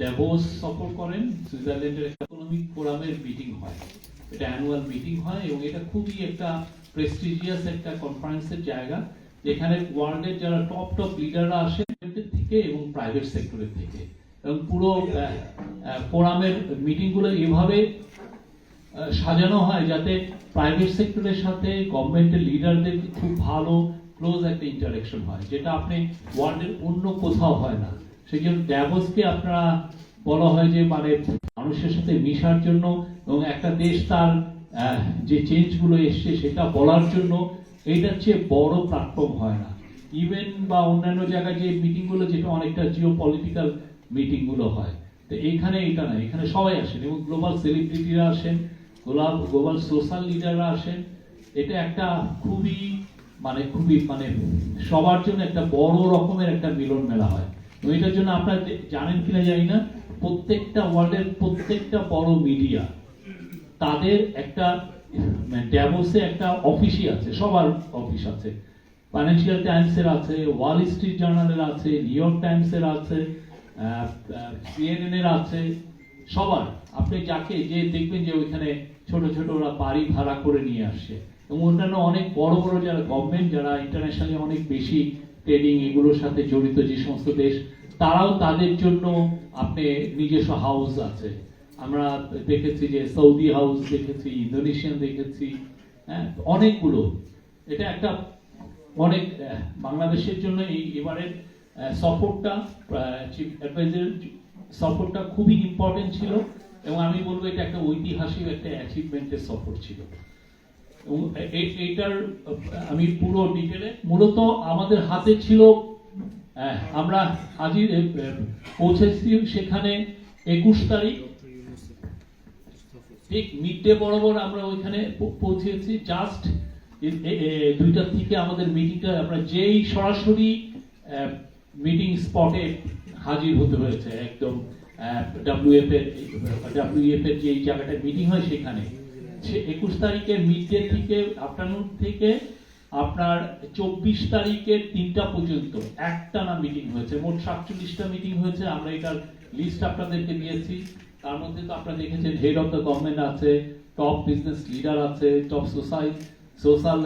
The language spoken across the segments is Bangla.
ড্যাভোস সফর করেন, সুইজারল্যান্ডের ইকোনমিক ফোরামের মিটিং হয়। এটা অ্যানুয়াল মিটিং হয় এবং এটা খুবই একটা প্রেস্টিজিয়াস একটা কনফারেন্সের জায়গা, যেখানে ওয়ার্ল্ডের যারা টপ টপ লিডাররা আসে থেকে এবং প্রাইভেট সেক্টরের থেকে। এবং পুরো ফোরামের মিটিংগুলো এভাবে সাজানো হয় যাতে প্রাইভেট সেক্টরের সাথে গভর্নমেন্টের লিডারদের খুব ভালো ক্লোজ একটা ইন্টারাকশন হয়, যেটা আপনি ওয়ার্ল্ডের অন্য কোথাও হয় না। সেই জন্য ড্যাভোসকে আপনারা বলা হয় যে মানে মানুষের সাথে মিশার জন্য এবং একটা দেশ তার যে চেঞ্জগুলো এসছে সেটা বলার জন্য এইটার চেয়ে বড় প্ল্যাটফর্ম হয় না। ইভেন বা অন্যান্য জায়গায় যে মিটিংগুলো যেটা অনেকটা জিও পলিটিক্যাল মিটিংগুলো হয়। তো এইখানে এটা না, এখানে সবাই আসেন। এবং গ্লোবাল সেলিব্রিটিরা আসেন গ্লোবাল গ্লোবাল সোশ্যাল লিডাররা আসেন। এটা একটা খুবই মানে খুবই মানে সবার জন্য একটা বড় রকমের একটা মিলন মেলা হয়। এবং এটার জন্য আপনারা জানেন কিনা জানি না, প্রত্যেকটা ওয়ার্ল্ডের প্রত্যেকটা বড় মিডিয়া, তাদের একটা ড্যাভোসে একটা অফিসই আছে, সবার অফিস আছে। ফাইন্যান্সিয়াল টাইমসের আছে ওয়াল স্ট্রিট জার্নালের আছে নিউ ইয়র্ক টাইমসের আছে সিএনএন এর আছে, সবার। আপনি যাকে যে দেখবেন যে ওইখানে ছোট ছোট ওরা বাড়ি ভাড়া করে নিয়ে আসছে এবং অন্যান্য অনেক বড় বড় যারা গভর্নমেন্ট যারা ইন্টারন্যাশনালি অনেক বেশি ট্রেডিং এগুলোর সাথে জড়িত যে সমস্ত দেশ, তারাও তাদের জন্য আপনি নিজস্ব হাউস আছে। আমরা দেখেছি যে সৌদি হাউস দেখেছি ইন্দোনেশিয়ান দেখেছি হ্যাঁ অনেকগুলো। এটা একটা অনেক, বাংলাদেশের জন্য এই এবারের সফরটা চিফ অ্যাডভাইজার সফরটা খুবই ইম্পর্টেন্ট ছিল এবং আমি বলব এটা একটা ঐতিহাসিক একটা অ্যাচিভমেন্টের সফর ছিল। এইটার আমি পুরো ডিটেলে মূলত আমাদের হাতে ছিল আহ, আমরা হাজির পৌঁছেছি সেখানে একুশ তারিখ। ঠিক মিড ডে বরাবর আমরা ওইখানে পৌঁছেছি। জাস্ট দুইটার থেকে আমাদের মিটিংটা আমরা যেই সরাসরি মিটিং স্পটে হাজির হতে হয়েছে একদম ডাব্লিউএফ এর ডাব্লিউএফ এর যে জায়গাটা মিটিং হয় সেখানে। একুশ তারিখের মিড থেকে আফটারনুন থেকে আপনার চব্বিশ তারিখের তিনটা পর্যন্ত। একটানা মিটিং হয়েছে, মোট সাতচল্লিশটা মিটিং হয়েছে। আমরা এটার লিস্ট আপনাদেরকে দিয়েছি। তার মধ্যে তো আপনারা দেখেছেন হেড অফ দ্য গভর্নমেন্ট আছে টপ বিজনেস লিডার আছে টপ সোসাই সোশ্যাল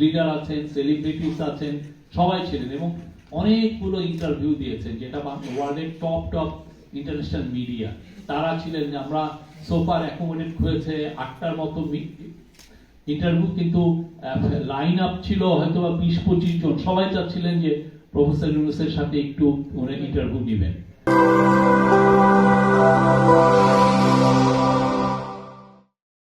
লিডার আছেন সেলিব্রিটিস আছেন, সবাই ছিলেন এবং অনেকগুলো ইন্টারভিউ দিয়েছেন, যেটা ওয়ার্ল্ডের টপ টপ ইন্টারন্যাশনাল মিডিয়া তারা ছিলেন আমরা সোফার অ্যাকোমোডেট হয়েছে আটটার মতো ইন্টারভিউ কিন্তু লাইন আপ ছিল হয়তো বা বিশ, পঁচিশ জন। সবাই চাচ্ছিলেন যে প্রফেসর ইউনুসের সাথে একটু ইন্টারভিউ দিবেন